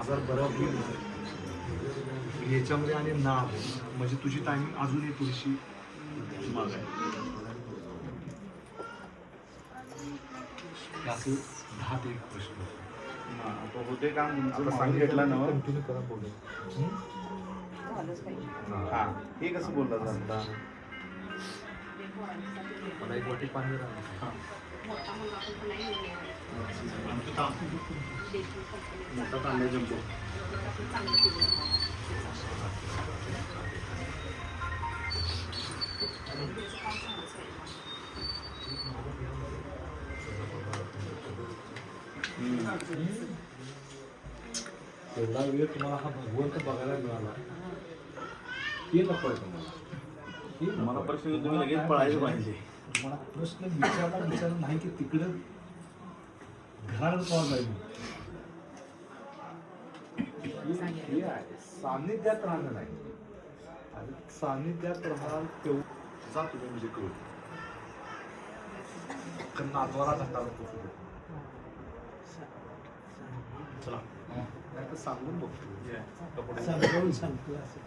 आजार बरा होईल याच्यामध्ये आणि नाव म्हणजे तुझी टायमिंग अजूनही थोडीशी माग आहे. असं दहा ते एक प्रश्न आता होते काम तुमचं सांगितलं ना. कंटिन्यू करा पुढे हा? हे कसं बोलला आता मला एक वाटी पाणी मोठा तांबे जमतो. एवढा वेळ तुम्हाला हा भगवंत बघायला मिळाला. हे नको आहे तुम्हाला. मला. प्रश्न तुम्ही लगेच पळायला पाहिजे? पाहिजे. तुम्हाला प्रश्न विचारला विचारला नाही की तिकडं हे- हे आहे. सान्निध्यात राहणं नाही. आणि सान्निध्यात राहाल तेव्हा जा तुम्ही म्हणजे कारण नातवाला पोचू चला. नाही तर सांगून बघतो. कपडे समजावून सांगतो असं